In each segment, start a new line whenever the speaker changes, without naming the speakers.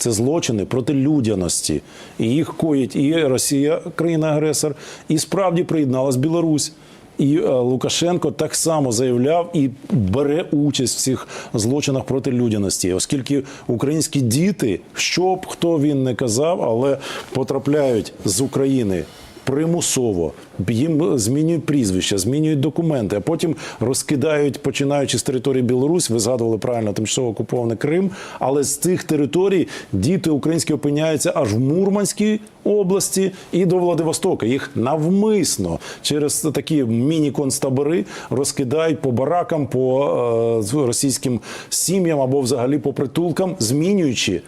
це злочини проти людяності. І їх коїть і Росія, країна-агресор, і справді приєдналась Білорусь. І е, Лукашенко так само заявляв і бере участь в цих злочинах проти людяності, оскільки українські діти, що б хто він не казав, але потрапляють з України. Примусово їм змінюють прізвища, змінюють документи, а потім розкидають, починаючи з території Білорусь. Ви згадували правильно тимчасово окупований Крим. Але з цих територій діти українські опиняються аж в Мурманській області і до Владивостока. Їх навмисно через такі міні-концтабори розкидають по баракам, по е, російським сім'ям або взагалі по притулкам, змінюючи.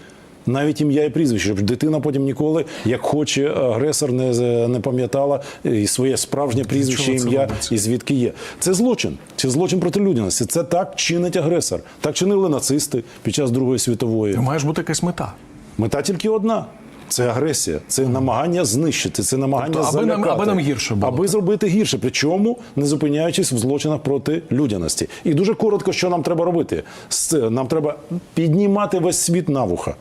Навіть ім'я і прізвище, щоб дитина потім ніколи, як хоче агресор, не, не пам'ятала і своє справжнє прізвище, ім'я і звідки є. Це злочин. Це злочин проти людяності. Це так чинить агресор. Так чинили нацисти під час Другої світової.
Має ж бути якась мета.
Мета тільки одна. Це агресія, це намагання знищити, це намагання
Тобто, аби нам- аби нам гірше було.
аби зробити гірше. Причому не зупиняючись в злочинах проти людяності. І дуже коротко, що нам треба робити. Нам треба піднімати весь світ на вуха.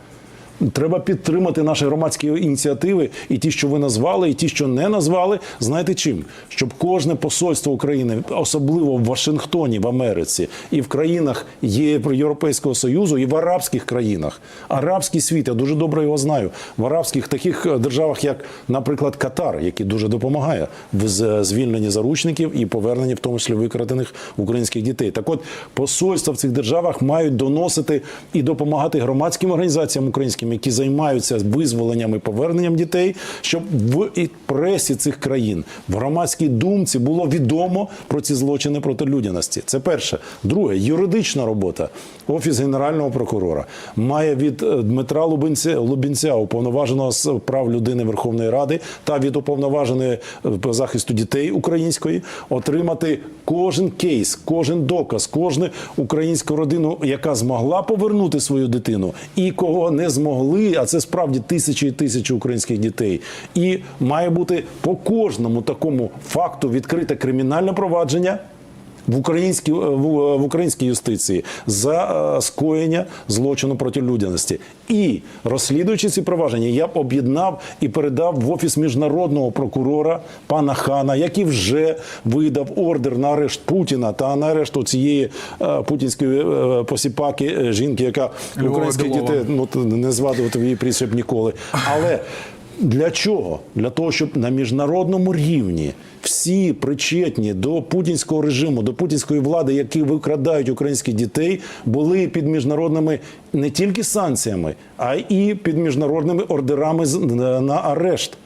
Треба підтримати наші громадські ініціативи, і ті, що ви назвали, і ті, що не назвали, знаєте чим? Щоб кожне посольство України, особливо в Вашингтоні, в Америці, і в країнах Європейського Союзу, і в арабських країнах. Арабський світ, я дуже добре його знаю. В арабських таких е, державах, як, наприклад, Катар, який дуже допомагає в звільненні заручників і поверненні, в тому числі викрадених українських дітей. Так от посольства в цих державах мають доносити і допомагати громадським організаціям українським, які займаються визволенням і поверненням дітей, щоб в пресі цих країн в громадській думці було відомо про ці злочини проти людяності. Це перше. Друге, юридична робота. Офіс генерального прокурора має від е, Дмитра Лубенця, Лубінця, уповноваженого з прав людини Верховної Ради та від уповноваженої е, по захисту дітей української отримати кожен кейс, кожен доказ, кожну українську родину, яка змогла повернути свою дитину, і кого не змогли, а це справді тисячі і тисячі українських дітей. І має бути по кожному такому факту відкрите кримінальне провадження в українській в, в українській юстиції за е, скоєння злочину проти людяності. І розслідуючи ці провадження, я б об'єднав і передав в офіс міжнародного прокурора пана Хана, який вже видав ордер на арешт Путіна та на арешт цієї е, путінської е, посіпаки е, жінки, яка
Львова
українських
Білова.
дітей ну не згадувати її прізвище б ніколи. Але для чого? Для того, щоб на міжнародному рівні всі причетні до путінського режиму, до путінської влади, які викрадають українських дітей, були під міжнародними не тільки санкціями, а і під міжнародними ордерами на арешт.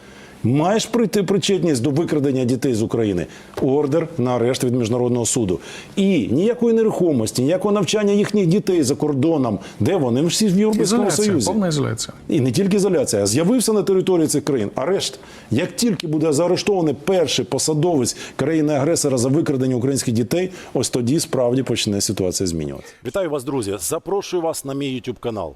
Маєш прийти причетність до викрадення дітей з України. Ордер на арешт від міжнародного суду. І ніякої нерухомості, ніякого навчання їхніх дітей за кордоном. Де вони? Всі в Європейському
Ізоляція,
Союзі.
повна ізоляція.
І не тільки ізоляція, а з'явився на території цих країн арешт. Як тільки буде заарештований перший посадовець країни-агресора за викрадення українських дітей, ось тоді справді почне ситуація змінюватися. Вітаю вас, друзі! Запрошую вас на мій YouTube канал.